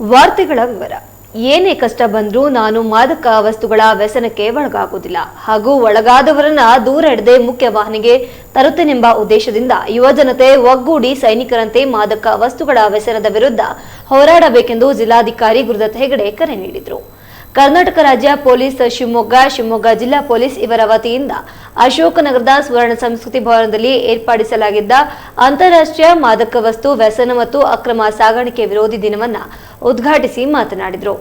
ವಾರ್ತೆಗಳ ವಿವರ. ಏನೇ ಕಷ್ಟ ಬಂದ್ರೂ ನಾನು ಮಾದಕ ವಸ್ತುಗಳ ವ್ಯಸನಕ್ಕೆ ಒಳಗಾಗುವುದಿಲ್ಲ. ಹಾಗೂ ಒಳಗಾದವರನ್ನ ದೂರ ಹಿಡದೆ ಮುಖ್ಯ ವಾಹನಿಗೆ ತರುತ್ತೇನೆಂಬ ಉದ್ದೇಶದಿಂದ ಯುವಜನತೆ ಒಗ್ಗೂಡಿ ಸೈನಿಕರಂತೆ ಮಾದಕ ವಸ್ತುಗಳ ವ್ಯಸನದ ವಿರುದ್ಧ ಹೋರಾಡಬೇಕೆಂದು ಜಿಲ್ಲಾಧಿಕಾರಿ ಗುರುದತ್ ಹೆಗಡೆ ಕರೆ ನೀಡಿದರು. ಕರ್ನಾಟಕ ರಾಜ್ಯ ಪೊಲೀಸ್ ಶಿವಮೊಗ್ಗ ಶಿವಮೊಗ್ಗ ಜಿಲ್ಲಾ ಪೊಲೀಸ್ ಇವರ ವತಿಯಿಂದ ಅಶೋಕನಗರದ ಸುವರ್ಣ ಸಂಸ್ಕೃತಿ ಭವನದಲ್ಲಿ ಏರ್ಪಡಿಸಲಾಗಿದ್ದ ಅಂತಾರಾಷ್ಟ್ರೀಯ ಮಾದಕ ವಸ್ತು ವ್ಯಸನ ಮತ್ತು ಅಕ್ರಮ ಸಾಗಾಣಿಕೆ ವಿರೋಧಿ ದಿನವನ್ನ ಉದ್ಘಾಟಿಸಿ ಮಾತನಾಡಿದರು.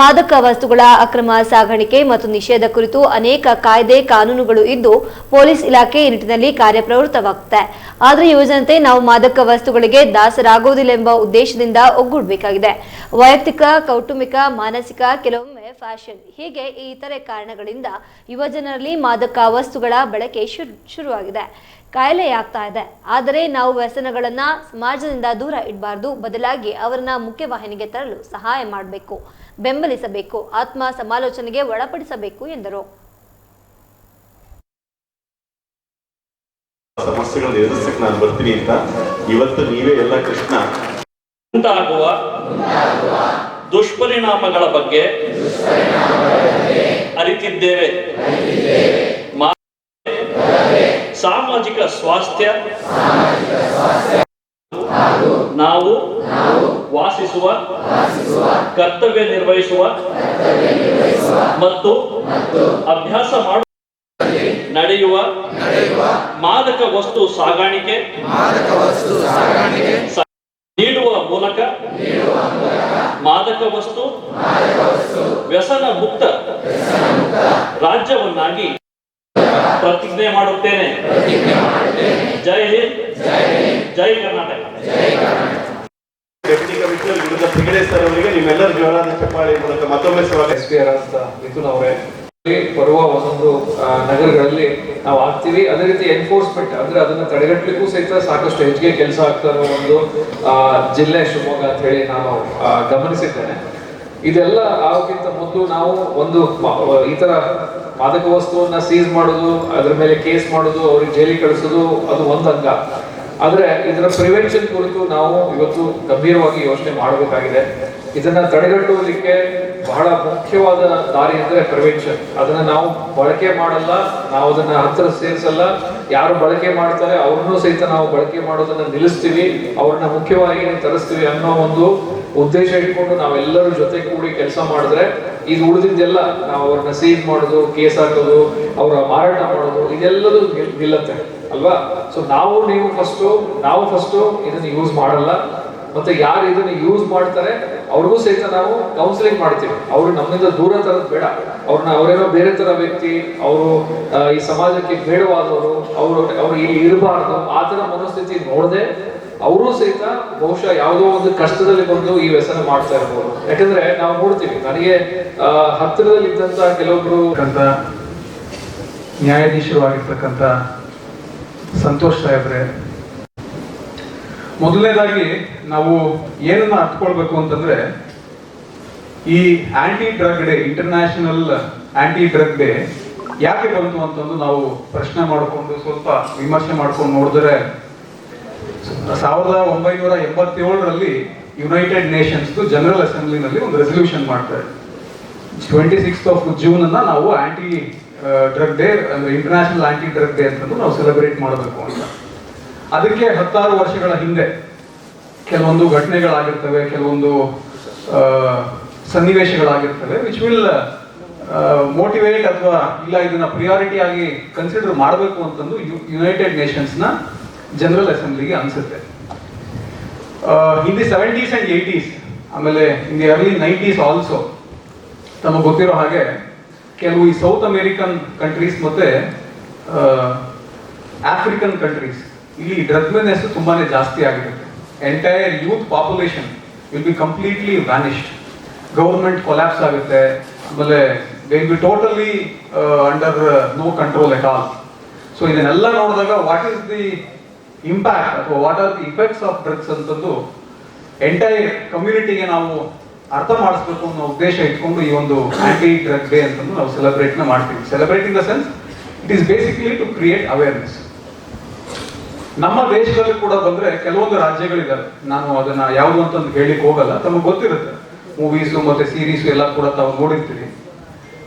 ಮಾದಕ ವಸ್ತುಗಳ ಅಕ್ರಮ ಸಾಗಾಣಿಕೆ ಮತ್ತು ನಿಷೇಧ ಕುರಿತು ಅನೇಕ ಕಾಯ್ದೆ ಕಾನೂನುಗಳು ಇದ್ದು ಪೊಲೀಸ್ ಇಲಾಖೆ ಈ ನಿಟ್ಟಿನಲ್ಲಿ ಕಾರ್ಯಪ್ರವೃತ್ತವಾಗುತ್ತೆ ಆದರೆ ಯುವಜನತೆ ನಾವು ಮಾದಕ ವಸ್ತುಗಳಿಗೆ ದಾಸರಾಗುವುದಿಲ್ಲ ಎಂಬ ಉದ್ದೇಶದಿಂದ ಒಗ್ಗೂಡಬೇಕಾಗಿದೆ. ವೈಯಕ್ತಿಕ, ಕೌಟುಂಬಿಕ, ಮಾನಸಿಕ ಕೆಲವೊಮ್ಮೆ ಫ್ಯಾಷನ್ ಹೀಗೆ ಈ ಇತರೆ ಕಾರಣಗಳಿಂದ ಯುವಜನರಲ್ಲಿ ಮಾದಕ ವಸ್ತುಗಳ ಬಳಕೆ ಶುರು ಶುರುವಾಗಿದೆ. ಕಾಯಿಲೆಯಾಗ್ತಾ ಇದೆ. ಆದರೆ ನಾವು ವ್ಯಸನಗಳನ್ನ ಸಮಾಜದಿಂದ ದೂರ ಇಡಬಾರ್ದು. ಬದಲಾಗಿ ಅವರನ್ನ ಮುಖ್ಯವಾಹಿನಿಗೆ ತರಲು ಸಹಾಯ ಮಾಡಬೇಕು ಬೆಂಬಲಿಸಬೇಕು ಆತ್ಮ ಸಮಾಲೋಚನೆಗೆ ಒಳಪಡಿಸಬೇಕು ಎಂದರು. ಸಮಸ್ಯೆಗಳನ್ನು ಎದುರಿಸಕ್ಕೆ ನಾನು ಬರ್ತೀನಿ ಅಂತ ಇವತ್ತು ನೀವೇ ಎಲ್ಲ ಕೃಷ್ಣ. ಉಂಟಾಗುವ ದುಷ್ಪರಿಣಾಮಗಳ ಬಗ್ಗೆ ಅರಿತಿದ್ದೇವೆ. ಸಾಮಾಜಿಕ ಸ್ವಾಸ್ಥ್ಯ ನಾವು ವಾಸಿಸುವ, ಕರ್ತವ್ಯ ನಿರ್ವಹಿಸುವ, ಮತ್ತು ಅಭ್ಯಾಸ ಮಾಡುವ, ನಡೆಯುವ ಮಾದಕ ವಸ್ತು ಸಾಗಾಣಿಕೆ ಸ- ನೀಡುವ ಮೂಲಕ ಮಾದಕ ವಸ್ತು ವ್ಯಸನ ಮುಕ್ತ ರಾಜ್ಯವನ್ನಾಗಿ ಪ್ರತಿಜ್ಞೆ ಮಾಡುತ್ತೇನೆ. ಜೈ ಹಿಂದ್ ಜೈ ಕರ್ನಾಟಕ. ಡೆಪ್ಯೂಟಿ ಕಮಿಷನರ್ ವಿರುದ್ಧ ಹೆಗಡೆ ಸರ್ ಅವರಿಗೆ ನಿಮ್ಮೆಲ್ಲರ ಜೋರಾದ ಚಪ್ಪಾಳಿ ಮೂಲಕ ಮತ್ತೊಮ್ಮೆ ಸ್ವಾಗತ. ಎಸ್ ಪಿ ಅಂತ ಮಿಥುನ್ ಅವರೇ. ಬರುವ ಒಂದೊಂದು ನಗರಗಳಲ್ಲಿ ನಾವು ಆಗ್ತೀವಿ. ಅದೇ ರೀತಿ ಎನ್ಫೋರ್ಸ್ಮೆಂಟ್ ಅಂದ್ರೆ ಅದನ್ನ ತಡೆಗಟ್ಟಲಿಕ್ಕೂ ಸಹಿತ ಸಾಕಷ್ಟು ಹೆಚ್ಚಿಗೆ ಕೆಲಸ ಆಗ್ತಾ ಇರೋ ಒಂದು ಜಿಲ್ಲೆ ಶಿವಮೊಗ್ಗ ಅಂತ ಹೇಳಿ ನಾನು ಗಮನಿಸಿದ್ದೇನೆ. ಇದೆಲ್ಲ ಆಗೋಕ್ಕಿಂತ ಮೊದಲು ನಾವು ಒಂದು ಈ ತರ ಮಾದಕ ವಸ್ತುವನ್ನ ಸೀಸ್ ಮಾಡೋದು, ಅದ್ರ ಮೇಲೆ ಕೇಸ್ ಮಾಡೋದು, ಅವ್ರಿಗೆ ಜೈಲಿಗೆ ಕಳಿಸೋದು, ಅದು ಒಂದು ಅಂಗ ಆದ್ರೆ ಇದರ ಪ್ರಿವೆನ್ಷನ್ ಕುರಿತು ನಾವು ಇವತ್ತು ಗಂಭೀರವಾಗಿ ಯೋಚನೆ ಮಾಡಬೇಕಾಗಿದೆ. ಇದನ್ನ ತಡೆಗಟ್ಟುವುದಕ್ಕೆ ಬಹಳ ಮುಖ್ಯವಾದ ದಾರಿ ಅಂದರೆ ಪ್ರಿವೆನ್ಷನ್ ಅದನ್ನ ನಾವು ಬಳಕೆ ಮಾಡಲ್ಲ, ನಾವು ಅದನ್ನ ಹತ್ತಿರ ಸೇರಿಸಲ್ಲ. ಯಾರು ಬಳಕೆ ಮಾಡ್ತಾರೆ, ಅವ್ರನ್ನೂ ಸಹಿತ ನಾವು ಬಳಕೆ ಮಾಡೋದನ್ನ ನಿಲ್ಲಿಸ್ತೀವಿ. ಅವ್ರನ್ನ ಮುಖ್ಯವಾಗಿ ತರಿಸ್ತೀವಿ ಅನ್ನೋ ಒಂದು ಉದ್ದೇಶ ಇಟ್ಕೊಂಡು ನಾವೆಲ್ಲರೂ ಜೊತೆ ಕೂಡಿ ಕೆಲಸ ಮಾಡಿದ್ರೆ ಇದು ಉಳಿದಿದ್ದೆಲ್ಲ ನಾವು ಅವ್ರನ್ನ ಸೀಲ್ ಮಾಡೋದು, ಕೇಸ್ ಹಾಕೋದು, ಅವರ ಮಾರಾಟ ಮಾಡೋದು, ಇದೆಲ್ಲದೂ ನಿಲ್- ನಿಲ್ಲತ್ತೆ, ಅಲ್ವಾ? ಸೊ ನಾವು ನೀವು ಫಸ್ಟು ನಾವು ಫಸ್ಟು ಇದನ್ನು ಯೂಸ್ ಮಾಡಲ್ಲ. ಮತ್ತೆ ಯಾರು ಇದನ್ನು ಯೂಸ್ ಮಾಡ್ತಾರೆ, ಅವ್ರಿಗೂ ಸಹಿತ ನಾವು ಕೌನ್ಸಿಲಿಂಗ್ ಮಾಡ್ತೀವಿ. ಅವ್ರು ನಮ್ಮಿಂದ ದೂರ ತರೋದು ಬೇಡ. ಅವ್ರನ್ನ ಅವರೇನೋ ಬೇರೆ ತರ ವ್ಯಕ್ತಿ, ಅವರು ಈ ಸಮಾಜಕ್ಕೆ ಬೇಡವಾದವರು, ಅವರು, ಅವ್ರು ಇಲ್ಲಿ ಇರಬಾರ್ದು, ಆ ಥರ ಮನಸ್ಥಿತಿ ನೋಡದೆ ಅವರು ಸಹಿತ ಬಹುಶಃ ಯಾವುದೋ ಒಂದು ಕಷ್ಟದಲ್ಲಿ ಬಂದು ಈ ವ್ಯಸನ ಮಾಡ್ತಾ ಇರ್ಬೋದು. ಯಾಕಂದ್ರೆ ನಾವು ನೋಡ್ತೀವಿ, ನನಗೆ ಹತ್ತಿರದಲ್ಲಿ ಇದ್ದಂತ ಕೆಲವೊಬ್ರು ನ್ಯಾಯಾಧೀಶರು ಆಗಿರ್ತಕ್ಕಂಥ ಸಂತೋಷ್ ಸಾಹೇಬ್ರೆ ಮೊದಲನೇದಾಗಿ ನಾವು ಏನನ್ನ ಅರ್ಥಕೊಳ್ಬೇಕು ಅಂತಂದ್ರೆ, ಈ anti drug day international anti drug day ಯಾಕೆ ಬಂತು ಅಂತಂದು ನಾವು ಪ್ರಶ್ನೆ ಮಾಡಿಕೊಂಡು ಸ್ವಲ್ಪ ವಿಮರ್ಶೆ ಮಾಡ್ಕೊಂಡು ನೋಡಿದ್ರೆ ಸಾವಿರದ ಒಂಬೈನೂರ ಎಂಬತ್ತೇಳರಲ್ಲಿ ಯುನೈಟೆಡ್ ನೇಷನ್ಸ್ ಜನರಲ್ ಅಸೆಂಬ್ಲಿನಲ್ಲಿ ಒಂದು ರೆಸಲ್ಯೂಷನ್ ಮಾಡ್ತಾರೆ ಟ್ವೆಂಟಿ ಸಿಕ್ಸ್ ಆಫ್ ಜೂನ್ ಅನ್ನ ನಾವು ಆಂಟಿ ಡ್ರಗ್ ಡೇ ಅಂದ್ರೆ ಇಂಟರ್ನ್ಯಾಷನಲ್ ಆಂಟಿ ಡ್ರಗ್ ಡೇ ಅಂತಂದು ನಾವು ಸೆಲೆಬ್ರೇಟ್ ಮಾಡಬೇಕು ಅಂತ. ಅದಕ್ಕೆ ಹತ್ತಾರು ವರ್ಷಗಳ ಹಿಂದೆ ಕೆಲವೊಂದು ಘಟನೆಗಳಾಗಿರ್ತವೆ ಕೆಲವೊಂದು ಆ, ಸನ್ನಿವೇಶಗಳಾಗಿರ್ತವೆ ವಿಚ್ ವಿಲ್ ಮೋಟಿವೇಟ್ ಅಥವಾ ಇಲ್ಲ ಇದನ್ನ ಪ್ರಿಯಾರಿಟಿ ಆಗಿ ಕನ್ಸಿಡರ್ ಮಾಡಬೇಕು ಅಂತಂದು ಯುನೈಟೆಡ್ ನೇಷನ್ಸ್ನ ಜನರಲ್ ಅಸೆಂಬ್ಲಿಗೆ ಅನ್ಸುತ್ತೆ. In the seventies and eighties ಆಮೇಲೆ in the early nineties also ತಮಗೆ ಗೊತ್ತಿರೋ ಹಾಗೆ ಕೆಲವು ಈ ಸೌತ್ ಅಮೇರಿಕನ್ ಕಂಟ್ರೀಸ್ ಮತ್ತೆ ಆಫ್ರಿಕನ್ ಕಂಟ್ರೀಸ್ ಇಲ್ಲಿ ಡ್ರಗ್ ತುಂಬಾ ತುಂಬಾನೇ ಜಾಸ್ತಿ ಆಗಿರುತ್ತೆ. Entire youth population will be completely vanished government collapse ಆಗುತ್ತೆ. ಆಮೇಲೆ will be totally under no control at all so ಇದನ್ನೆಲ್ಲ ನೋಡಿದಾಗ ವಾಟ್ ಈಸ್ ದಿ ಇಂಪ್ಯಾಕ್ಟ್ ಅಥವಾ what are the effects of drugs ಅಂತಂದು ಎಂಟೈರ್ ಕಮ್ಯುನಿಟಿಗೆ ನಾವು ಅರ್ಥ ಮಾಡಿಸ್ಬೇಕು ಅನ್ನೋ ಉದ್ದೇಶ ಇಟ್ಕೊಂಡು ಈ ಒಂದು ಆಂಟಿ ಡ್ರಗ್ ಡೇ ಅಂತಂದು ನಾವು ಸೆಲೆಬ್ರೇಟ್ನ ಮಾಡ್ತೀವಿ. Celebrate in the sense it is basically to create awareness ನಮ್ಮ ದೇಶದಲ್ಲಿ ಕೂಡ ಬಂದ್ರೆ ಕೆಲವೊಂದು ರಾಜ್ಯಗಳಿದಾವೆ. ನಾನು ಅದನ್ನ ಯಾವುದು ಅಂತಂದು ಹೇಳಿಕ್ ಹೋಗಲ್ಲ. ತಮಗೆ ಗೊತ್ತಿರುತ್ತೆ. ಮೂವೀಸು ಮತ್ತೆ ಸೀರೀಸು ಎಲ್ಲ ಕೂಡ ತಾವು ನೋಡಿರ್ತೀವಿ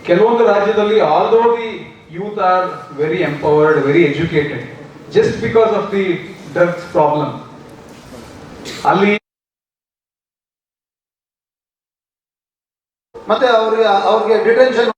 ಕೆಲವೊಂದು ರಾಜ್ಯದಲ್ಲಿ although the youth are very empowered very educated just because of the drugs problem ಅಲ್ಲಿ ಮತ್ತೆ ಅವ್ರಿಗೆ ಅವ್ರಿಗೆ ಡಿಟೆನ್ಷನ್